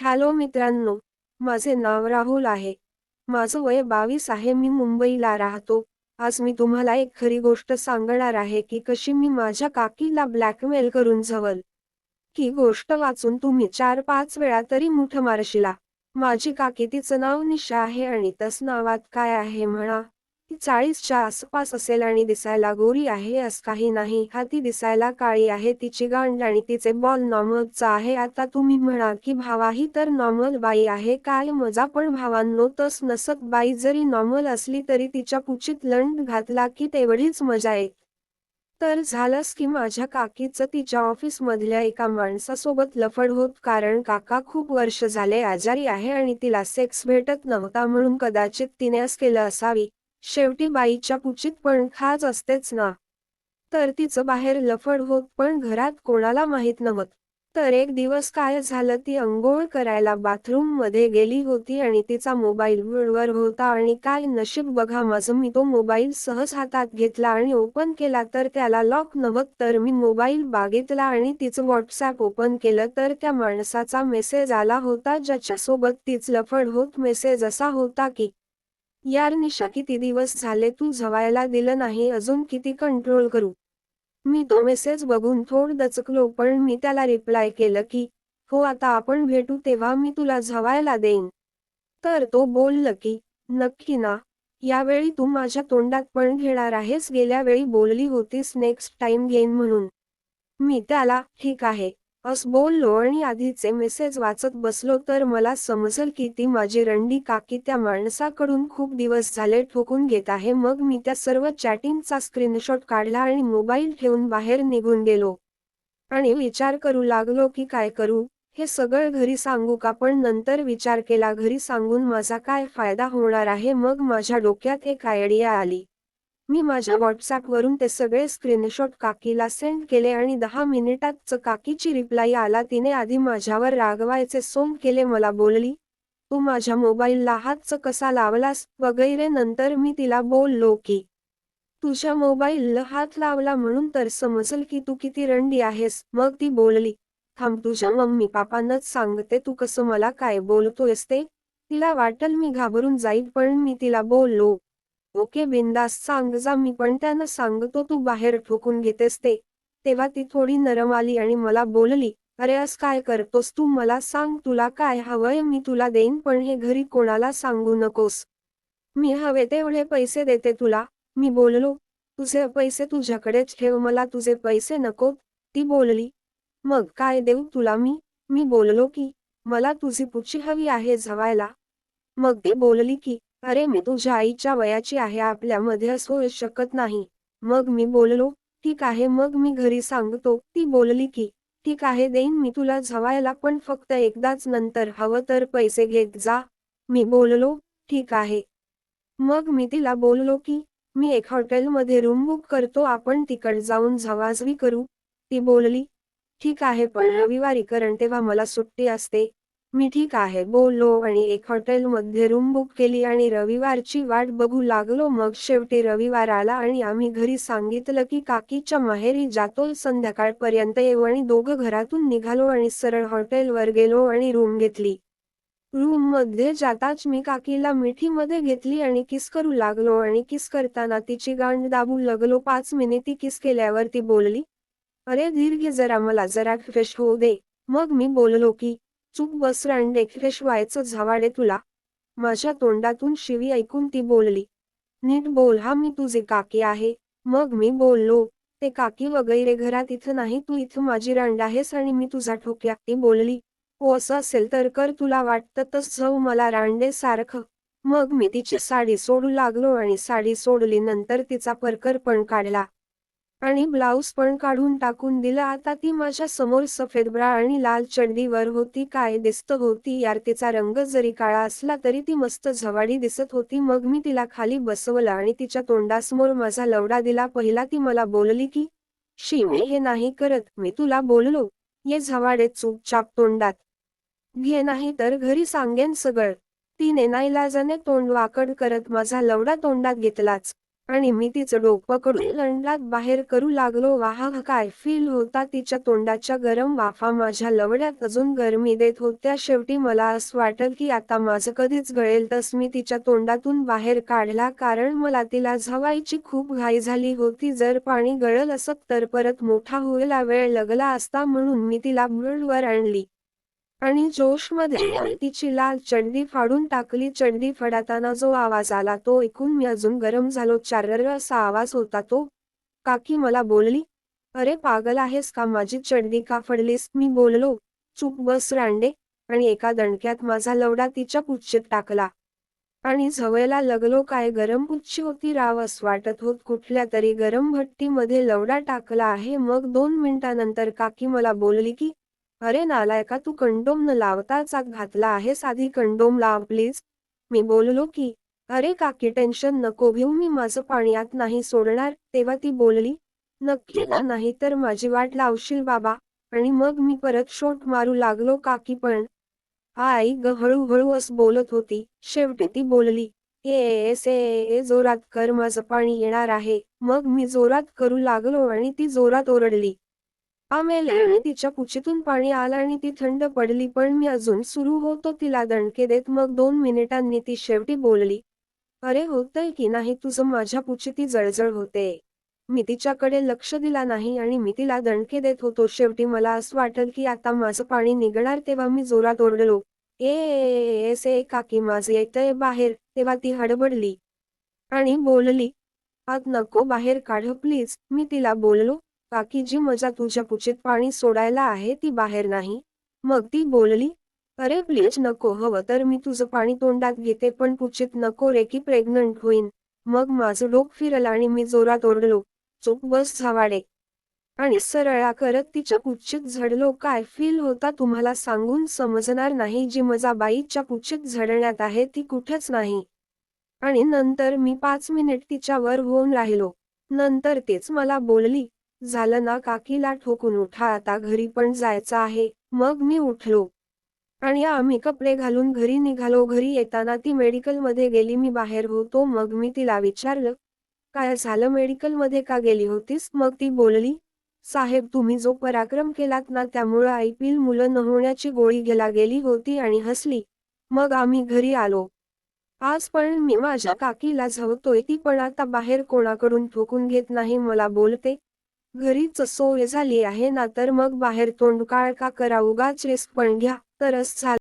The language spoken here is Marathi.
हॅलो मित्रांनो माझे नाव राहुल आहे. माझं वय बावीस आहे मी मुंबईला राहतो. आज मी तुम्हाला एक खरी गोष्ट सांगणार आहे की कशी मी माझ्या काकीला ब्लॅकमेल करून झवल. ही गोष्ट वाचून तुम्ही चार पाच वेळा तरी मुठ मारशिला माझी काकी तिचं नाव निशा आहे आणि तस नावात काय आहे म्हणा. ती चाळीसच्या आसपास असेल आणि दिसायला गोरी आहे असं काही नाही. हा ती दिसायला काळी आहे तिची गांड आणि तिचे बॉल नॉर्मलचा आहे. आता तुम्ही म्हणाल की भावाही तर नॉर्मल बाई आहे. काय मजा पण भावांनो तस नसत बाई जरी नॉर्मल असली तरी तिच्या पुचीत लंड घातला की तेवढीच मजा येत. तर झालंच की माझ्या काकीचं तिच्या ऑफिस मधल्या एका माणसासोबत लफड होत कारण काका खूप वर्ष झाले आजारी आहे आणि तिला सेक्स भेटत नव्हता म्हणून कदाचित तिने केलं असावी. शेवटी बाईच्या कुचित पण खाज असतेच ना. तर तिचं बाहेर लफड होत पण घरात कोणाला माहीत नव्हत. तर एक दिवस काय झालं ती अंघोळ करायला बाथरूममध्ये गेली होती आणि तिचा मोबाईल वर होता आणि काय नशीब बघा माझं मी तो मोबाईल सहज हातात घेतला आणि ओपन केला तर त्याला लॉक नव्हत तर मी मोबाईल बागेतला आणि तिचं व्हॉट्सअप ओपन केलं तर त्या माणसाचा मेसेज आला होता ज्याच्यासोबत तीच लफड होत मेसेज असा होता की यार निशा किती दिवस झाले तू झवायला दिलं नाही अजून किती कंट्रोल करू? मी तो मेसेज बघून थोड दचकलो पण मी त्याला रिप्लाय केलं की हो आता आपण भेटू तेव्हा मी तुला झवायला देईन. तर तो बोललं की नक्की ना. यावेळी तू माझ्या तोंडात पण घेणार आहेस गेल्या वेळी बोलली होतीस नेक्स्ट टाइम घेईन म्हणून. मी त्याला ठीक आहे. अस बोललो आणि आधीचे मेसेज वाचत बसलो तर मला समजल की ती माझी रंडी काकी त्या माणसाकडून खूप दिवस झाले ठोकून घेत आहे. मग मी त्या सर्व चॅटिंगचा स्क्रीनशॉट काढला आणि मोबाईल ठेवून बाहेर निघून गेलो. आणि विचार करू लागलो की काय करू? हे सगळं घरी सांगू का? पण नंतर विचार केला घरी सांगून माझा काय फायदा होणार आहे? मग माझ्या डोक्यात एक आयडिया आली. मी माझ्या व्हॉट्सॲपवरून ते सगळे स्क्रीनशॉट काकीला सेंड केले आणि दहा मिनिटातच काकीची रिप्लाय आला. तिने आधी माझ्यावर रागवायचे सोंग केले. मला बोलली तू माझ्या मोबाईलला हातच कसा लावलास? वगैरे. नंतर मी तिला बोललो की तुझ्या मोबाईलला हात लावला म्हणून तर समजल की तू किती रंडी आहेस. मग ती बोलली थांब तुझ्या मम्मी पापांनाच सांगते. तू कसं मला काय बोलतोयस ते? तिला वाटल मी घाबरून जाईल पण मी तिला बोललो ओके बिंदास सांग जा मी पण त्यानं सांगतो तू बाहेर ठोकून घेतेस ते. तेव्हा ती थोडी नरम आली आणि मला बोलली अरे अस काय करतोस तू? मला सांग तुला काय हवंय मी तुला देईन पण हे घरी कोणाला सांगू नकोस. मी हवे तेवढे पैसे देते तुला. मी बोललो तुझे पैसे तुझ्याकडेच ठेव मला तुझे पैसे नको. ती बोलली मग काय देऊ तुला मी? मी बोललो की मला तुझी पुची हवी आहे झवायला मग ती बोलली की अरे मी तुझ्या आईच्या वयाची आहे आपल्यामध्ये असं शकत नाही. मग मी बोललो ठीक आहे. मग मी घरी सांगतो. ती बोलली की ठीक आहे देईन मी तुला झवायला पण फक्त एकदाच नंतर हवं तर पैसे घेत जा. मी बोललो ठीक आहे. मग मी तिला बोललो की मी एक हॉटेलमध्ये रूम बुक करतो आपण तिकड जाऊन झवाजवी करू. ती बोलली ठीक आहे पण रविवारी कारण तेव्हा मला सुट्टी असते. मी ठीक आहे बोललो आणि एक हॉटेलमध्ये रूम बुक केली आणि रविवारची वाट बघू लागलो. मग शेवटी रविवार आला आणि आम्ही घरी सांगितलं की काकीच्या माहेरी जातो. संध्याकाळपर्यंत येऊ आणि दोघं घरातून निघालो आणि सरळ हॉटेलवर गेलो आणि रूम घेतली. रूममध्ये जाताच मी काकीला मिठीमध्ये घेतली आणि किस करू लागलो आणि किस करताना तिची गांड दाबू लागलो. पाच मिनिटी किस केल्यावर ती बोलली अरे धीर घे जरा मला जरा फ्रेश होऊ दे. मग मी बोललो की चूप बस रांडे फ्रेश व्हायचं झावाडे तुला. माझ्या तोंडातून शिवी ऐकून ती बोलली. नीट बोल हा मी तुझे काकी आहे. मग मी बोललो ते काकी वगैरे घरात इथं नाही तू इथं माझी रांड आहेस आणि मी तुझा ठोक्या ती बोलली. हो असं असेल तर कर तुला वाटतं तस जाऊ हो, मला रांडे सारखं. मग मी तिची साडी सोडू लागलो आणि साडी सोडली नंतर तिचा परकर पण काढला. आणि ब्लाऊज पण काढून टाकून दिला. आता ती माझ्यासमोर सफेद ब्रा आणि लाल चढडीवर होती. काय दिसत होती? यार तिचा रंग जरी काळा असला तरी ती मस्त झवाडी दिसत होती. मग मी तिला खाली बसवलं आणि तिच्या तोंडासमोर माझा लवडा दिला. पहिला ती मला बोलली की शी हे नाही करत. मी तुला बोललो. ये झवाडे चुपचाप तोंडात. घे नाही तर घरी सांगेन सगळं. तिने नाईलाजाने तोंड वाकड करत माझा लवडा तोंडात घेतलाच. आणि मी तिचं डोकं करून लंडलात बाहेर करू लागलो. वाह काय फील होता तिच्या तोंडाच्या गरम वाफा? माझ्या लवड्यात अजून गरमी देत होत्या. शेवटी मला असं वाटल की आता माझं कधीच गळेल तस मी तिच्या तोंडातून बाहेर काढला. कारण मला तिला झवायची खूप घाई झाली होती. जर पाणी गळल असत तर परत मोठा होईल वेळ लागला असता म्हणून मी तिला वर आणली. आणि जोशमध्ये तिची लाल चड्डी फाडून टाकली. चड्डी फडाताना जो आवाज आला तो ऐकून मी अजून गरम झालो. चार्रर असा आवाज होता तो. काकी मला बोलली अरे पागल आहेस का? माझी चड्डी का फडलीस? मी बोललो चूप बस रांडे. आणि एका दणक्यात माझा लवडा तिच्या पुच्छेत टाकला. आणि झवयला लगलो काय गरम पुच्छी होती रावस वाटत होत कुठल्या तरी गरम भट्टीमध्ये लवडा टाकला आहे. मग दोन मिनिटानंतर काकी मला बोलली की अरे नालायका तू कंडोम न लावताच आत घातला आहे साधी कंडोम लाव प्लीज. मी बोललो की अरे काकी टेन्शन नको घेऊ मी माझं पाणी आत नाही सोडणार. तेव्हा ती बोलली नक्की नाही तर माझी वाट लावशील बाबा. आणि मग मी परत शोट मारू लागलो काकी पण. आई ग हळूहळू अस बोलत होती. शेवटी ती बोलली ए एस ए ए जोरात कर माझं पाणी येणार आहे. मग मी जोरात करू लागलो आणि ती जोरात ओरडली आमेले आणि तिच्या पुचीतून पाणी आलं आणि ती थंड पडली पण मी अजून सुरू होतो तिला दणके देत. मग दोन मिनिटांनी ती शेवटी बोलली अरे होतय की नाही तुझं? माझ्या पुचिती जळजळ होते. मी तिच्याकडे लक्ष दिला नाही आणि मी तिला दणके देत होतो. शेवटी मला असं वाटल की आता माझं पाणी निघणार तेव्हा मी जोरात ओरडलो ए एस ए काकी माझं येतय बाहेर. तेव्हा ती हडबडली आणि बोलली आत नको बाहेर काढ प्लीज. मी तिला बोललो काकी जी मजा तुझ्या पुचित पाणी सोडायला आहे ती बाहेर नाही. मग ती बोलली अरे प्लीज नको हवं तर मी तुझं पाणी तोंडात घेते पण पुचित नको रे की प्रेग्नंट होईन. मग माझं डोक फिरलं आणि मी जोरात ओरडलो चोप बस झावाडे. आणि सरळा करत तिच्या पुच्छित झडलो काय फील होता तुम्हाला सांगून समजणार नाही जी मजा बाईच्या पुच्छित झडण्यात आहे ती कुठेच नाही. आणि नंतर मी पाच मिनिट तिच्यावर होऊन राहिलो. नंतर तेच मला बोलली झालं ना काकीला ठोकून उठा आता घरी पण जायचं आहे. मग मी उठलो. आणि आम्ही कपडे घालून घरी निघालो. घरी येताना ती मेडिकलमध्ये गेली मी बाहेर होतो. मग मी तिला विचारलं काय झालं? मेडिकलमध्ये का गेली होतीस? मग ती बोलली साहेब तुम्ही जो पराक्रम केलात ना त्यामुळं आईपील मुलं न होण्याची गोळी घ्यायला गेली होती आणि हसली. मग आम्ही घरी आलो. आज पण मी माझ्या काकीला झवतोय. ती पण आता बाहेर कोणाकडून ठोकून घेत नाही मला बोलते. घरीच सोय झाली आहे ना तर मग बाहेर तोंड काळ का करा उगाच रिस्क पण घ्या तरच झालं